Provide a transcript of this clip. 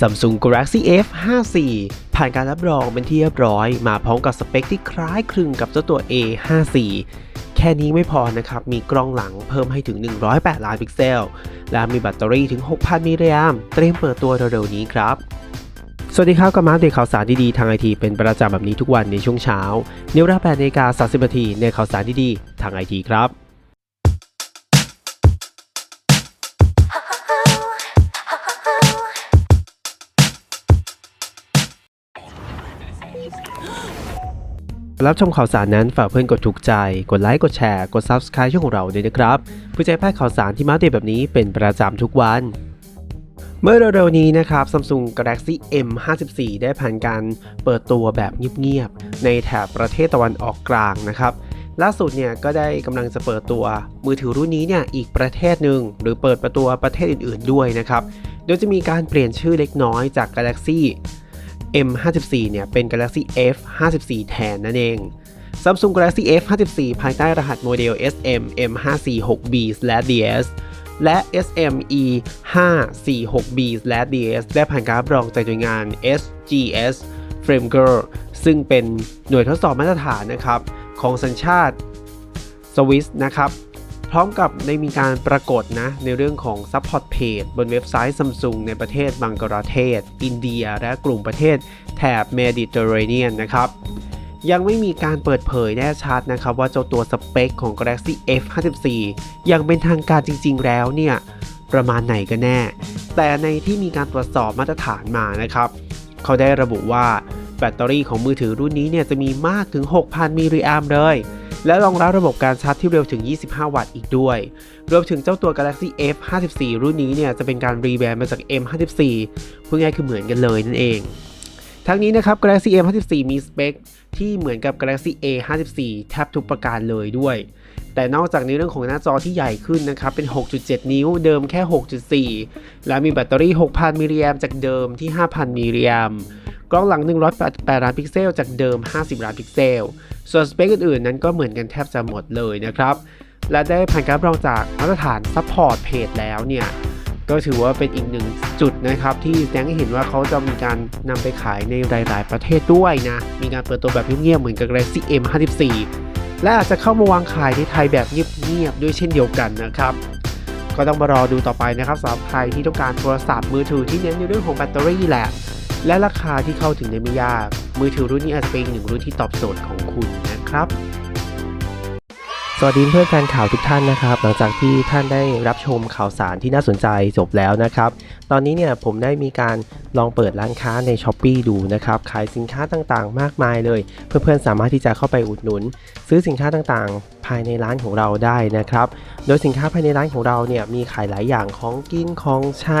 Samsung Galaxy F 5 4 ผ่านการรับรองเป็นที่เรียบร้อย มาพร้อมกับสเปคที่คล้ายคลึงกับเจ้าตัว A 5 4 แค่นี้ไม่พอนะครับ มีกล้องหลังเพิ่มให้ถึง 108 ล้านพิกเซล และมีแบตเตอรี่ถึง 6,000 มิลลิแอมเตรียมเปิดตัวเร็วๆนี้ครับสวัสดีครับกับมาเดตข่าวสารดีๆทางไอทีเป็นประจำแบบนี้ทุกวันในช่วงเช้าในเวลา8นาฬิกา30นาทีในข่าวสารดีๆทางไอทีครับ รับชมข่าวสารนั้นฝากเพื่อนกดถูกใจ กดไลค์ กดแชร์ กด Subscribe ช่องของเราด้วยนะครับเพื่อจะพลาดข่าวสารที่มาเดตแบบนี้เป็นประจำทุกวัน เมื่อเร็วๆนี้นะครับ Samsung Galaxy M54 ได้ผ่านการเปิดตัวแบบเงียบๆ ในแถบประเทศตะวันออกกลางนะครับล่าสุดเนี่ยก็ได้กำลังจะเปิดตัวมือถือรุ่นนี้เนี่ยอีกประเทศหนึ่งหรือเปิดประตัวประเทศอื่นๆด้วยนะครับ โดยจะมีการเปลี่ยนชื่อเล็กน้อยจาก Galaxy M54 เนี่ยเป็น Galaxy F54 แทนนั่นเอง Samsung Galaxy F54 ภายใต้รหัสโมเดล SM M546B/DS และ SME 546B DS ได้ผ่านการรับรองจากหน่วยงาน SGS Framework ซึ่งเป็นหน่วยทดสอบมาตรฐานนะครับ ของสัญชาติสวิสนะครับ พร้อมกับได้มีการปรากฏนะ ในเรื่องของ Support Page บนเว็บไซต์ Samsung ในประเทศบังกลาเทศ อินเดีย และกลุ่มประเทศแถบเมดิเตอร์เรเนียนนะครับยังไม่มีการเปิดเผยแน่ชัดนะครับว่าเจ้าตัวสเปคของ Galaxy F54 ยังเป็นทางการจริงๆแล้วเนี่ย ประมาณไหนกันแน่ แต่ในที่มีการตรวจสอบมาตรฐานมานะครับ เขาได้ระบุว่าแบตเตอรี่ของมือถือรุ่นนี้เนี่ยจะมีมากถึง 6,000 มิลลิแอมป์เลย และรองรับระบบการชาร์จที่เร็วถึง 25 วัตต์อีกด้วย รวมถึงเจ้าตัว Galaxy F54 รุ่นนี้เนี่ยจะเป็นการรีแบรนด์มาจาก M54 พูดง่ายคือเหมือนกันเลยนั่นเอง ทั้งนี้นะครับ Galaxy M54 มีสเปคที่เหมือนกับ Galaxy A54 แทบทุกประการเลยด้วยแต่นอกจากในเรื่องของหน้าจอที่ใหญ่ขึ้นนะครับ เป็น 6.7 นิ้ว เดิมแค่ 6.4 และมีแบตเตอรี่ 6,000 มิลลิแอมจากเดิมที่ 5,000 มิลลิแอม กล้องหลัง 108 ล้านพิกเซล จากเดิม 50 ล้านพิกเซล ส่วนสเปคอื่นๆ นั้นก็เหมือนกันแทบจะหมดเลยนะครับ และได้ผ่านการรับรองจากมาตรฐาน Support Page แล้วเนี่ย ก็ถือว่าเป็นอีกหนึ่งจุดนะครับ ที่แสดงให้เห็นว่าเขาจะมีการนำไปขายในหลาย ๆ ประเทศด้วยนะ มีการเปิดตัวแบบเงียบๆ เหมือนกับ Galaxy M54 และอาจจะเข้ามาวางขายในไทยแบบเงียบๆ ด้วยเช่นเดียวกันนะครับก็ต้องมารอดูต่อไปนะครับสำหรับใครที่ต้องการโทรศัพท์มือถือที่เน้นในเรื่องของแบตเตอรี่แหละ และราคาที่เข้าถึงได้ไม่ยาก มือถือรุ่นนี้อาจจะเป็นหนึ่งรุ่นที่ตอบโจทย์ของคุณนะครับ สวัสดีเพื่อนแฟนข่าวทุกท่านนะครับ หลังจากที่ท่านได้รับชมข่าวสารที่น่าสนใจจบแล้วนะครับ ตอนนี้เนี่ยผมได้มีการลองเปิดร้านค้าใน s h อ p e e ดูนะครับ ขายสินค้าต่างๆ มากมายเลย เพื่อนๆสามารถที่จะเข้าไปอุดหนุน ซื้อสินค้าต่างๆ ภายในร้านของเราได้นะครับ โดยสินค้าภายในร้านของเราเนี่ยมีขายหลายอย่างของกินของใช้